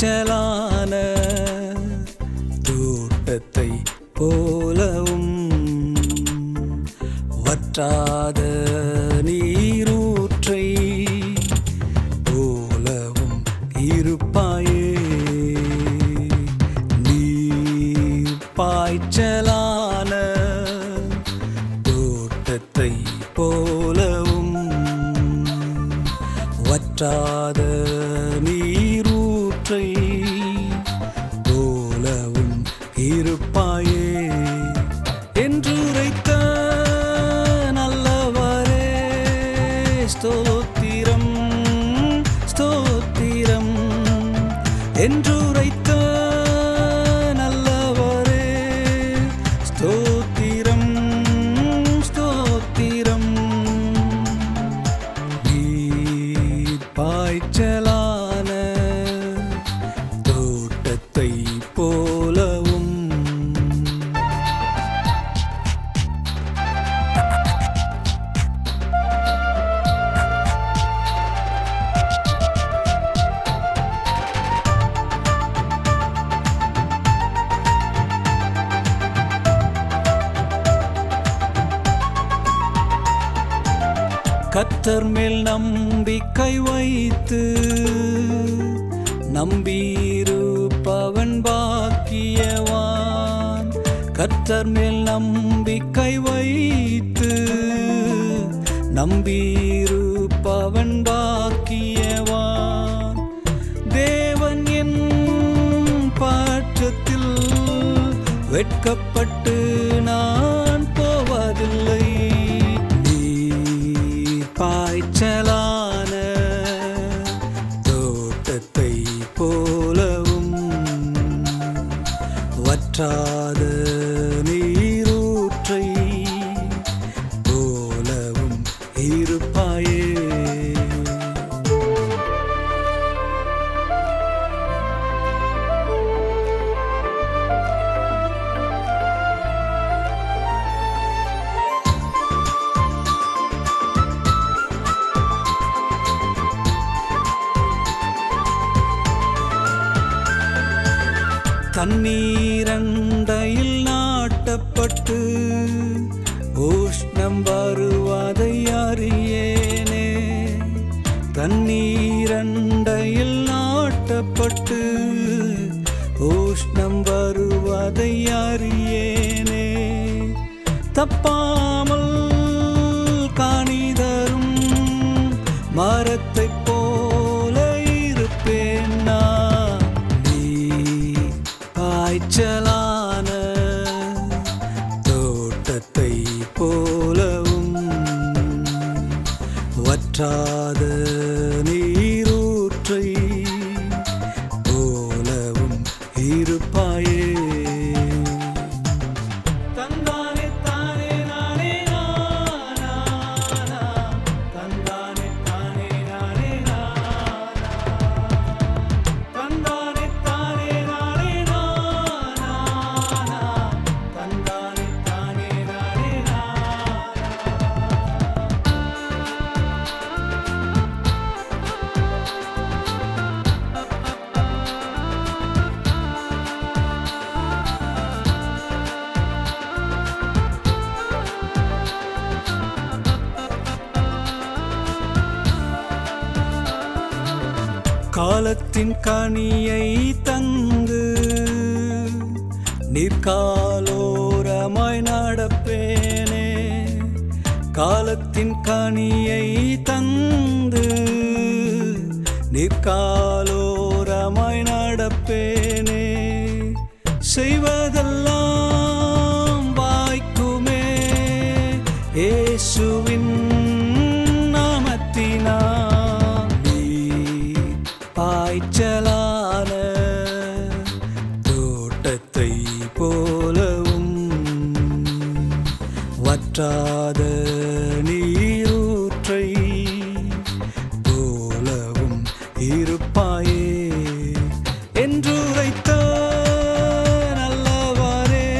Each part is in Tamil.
மேய்ச்சலான தோட்டத்தை போலவும் வற்றாத நீரூற்றை போலவும் இருப்பாயே. நீர் பாய்ச்சலான தோட்டத்தை போலவும் வற்றாத நீர் please. கத்தர் மேல் நம்பிக்கை வைத்து நம்பியிருப்பவன் பாக்கியவான். கத்தர் மேல் நம்பிக்கை வைத்து நம்பியிருப்பவன் பாக்கியவான். தேவன் என் பாற்றத்தில் வெட்கப்பட்டு வற்றாத நீரூற்றை போலவும் இருப்பாயே. தண்ணீர் நாட்டப்பட்டு உஷ்ணம் வருவாதை அறியேனே. தண்ணீரண்டையில் நாட்டப்பட்டு உஷ்ணம் வருவதை அறியேனே. தப்பாமல் காணிதரும் மரத்தை போ போலவும் வற்றாத காலத்தின் கனியை தந்து நிற்காலோரமாய் நடப்பேனே. காலத்தின் கனியை தந்து நிற்காலோரமாய் நடப்பேனே. செய்வதெல்லாம் வாய்க்குமே. ஏசு தோட்டத்தை போலவும் வற்றாத நீரூற்றை போலவும் இருப்பாயே என்று உரைத்த நல்லவரே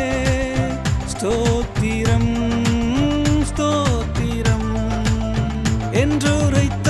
ஸ்தோத்திரம் ஸ்தோத்திரம் என்று உரைத்த